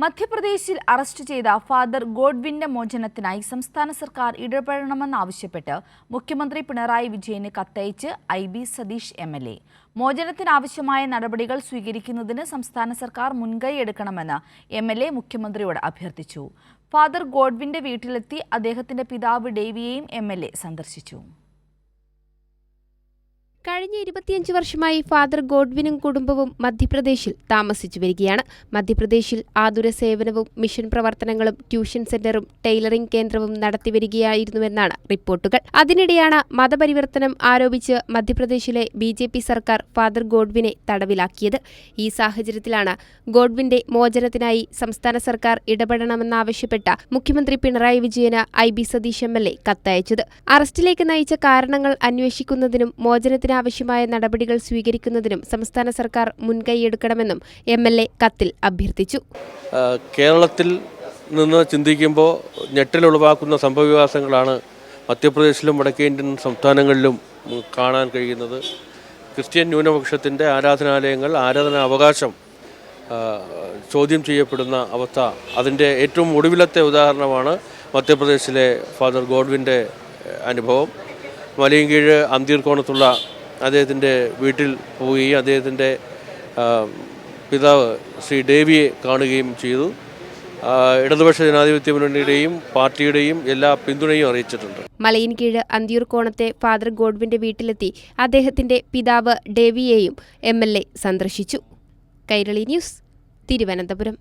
മധ്യപ്രദേശിൽ അറസ്റ്റ് ചെയ്ത ഫാദർ ഗോഡ്വിന്റെ മോചനത്തിനായി സംസ്ഥാന സർക്കാർ ഇടപെടണമെന്നാവശ്യപ്പെട്ട് മുഖ്യമന്ത്രി പിണറായി വിജയന് കത്തയച്ച് I B Satheesh M L A. മോചനത്തിനാവശ്യമായ നടപടികൾ സ്വീകരിക്കുന്നതിന് സംസ്ഥാന സർക്കാർ മുൻകൈ എടുക്കണമെന്ന് എം എൽ എ മുഖ്യമന്ത്രിയോട് അഭ്യർത്ഥിച്ചു. ഫാദർ ഗോഡ്വിന്റെ വീട്ടിലെത്തി അദ്ദേഹത്തിന്റെ പിതാവ് ഡേവിയെയും എം എൽ എ സന്ദർശിച്ചു. കഴിഞ്ഞ ഇരുപത്തിയഞ്ച് വർഷമായി ഫാദർ ഗോഡ്വിനും കുടുംബവും മധ്യപ്രദേശിൽ താമസിച്ചു വരികയാണ്. മധ്യപ്രദേശിൽ ആതുര സേവനവും മിഷൻ പ്രവർത്തനങ്ങളും ട്യൂഷൻ സെന്ററും ടൈലറിംഗ് കേന്ദ്രവും നടത്തിവരികയായിരുന്നുവെന്നാണ് റിപ്പോർട്ടുകൾ. അതിനിടെയാണ് മതപരിവർത്തനം ആരോപിച്ച് മധ്യപ്രദേശിലെ ബി ജെ പി സർക്കാർ ഫാദർ ഗോഡ്വിനെ തടവിലാക്കിയത്. ഈ സാഹചര്യത്തിലാണ് ഗോഡ്വിന്റെ മോചനത്തിനായി സംസ്ഥാന സർക്കാർ ഇടപെടണമെന്നാവശ്യപ്പെട്ട മുഖ്യമന്ത്രി പിണറായി വിജയന് I B Satheesh M L A കത്തയച്ചത്. അറസ്റ്റിലേക്ക് നയിച്ച കാരണങ്ങൾ അന്വേഷിക്കുന്നതിനും മോചനത്തിനാവശ്യമായ നടപടികൾ സ്വീകരിക്കുന്നതിനും സംസ്ഥാന സർക്കാർ മുൻകൈയെടുക്കണമെന്നും എം എൽ എ കത്തിൽ അഭ്യർത്ഥിച്ചു. കേരളത്തിൽ നിന്ന് ചിന്തിക്കുമ്പോൾ ഞെട്ടലുളവാക്കുന്ന സംഭവവികാസങ്ങളാണ് മധ്യപ്രദേശിലും വടക്കേ ഇന്ത്യൻ സംസ്ഥാനങ്ങളിലും കാണാൻ കഴിയുന്നത്. ക്രിസ്ത്യൻ ന്യൂനപക്ഷത്തിന്റെ ആരാധനാലയങ്ങൾ ആരാധനാ അവകാശം ചോദ്യം ചെയ്യപ്പെടുന്ന അവസ്ഥ. അതിന്റെ ഏറ്റവും ഒടുവിലത്തെ ഉദാഹരണമാണ് മധ്യപ്രദേശിലെ ഫാദർ ഗോഡ്വിന്റെ അനുഭവം. അനുഭവം മലയൻകീഴ് അന്തീർക്കോണത്തുള്ള അദ്ദേഹത്തിന്റെ വീട്ടിൽ പോവുകയും അദ്ദേഹത്തിന്റെ പിതാവ് ശ്രീ ദേവിയെ കാണുകയും ചെയ്തു. ഇടതുപക്ഷ ജനാധിപത്യ മുന്നണിയുടെയും പാർട്ടിയുടെയും എല്ലാ പിന്തുണയും അറിയിച്ചിട്ടുണ്ട്. മലയിൻകീഴ് അന്തിയൂർക്കോണത്തെ ഫാദർ ഗോഡ്വിന്റെ വീട്ടിലെത്തി അദ്ദേഹത്തിന്റെ പിതാവ് ഡേവിയെയും എം എൽ എ സന്ദർശിച്ചു. കൈരളി ന്യൂസ് തിരുവനന്തപുരം.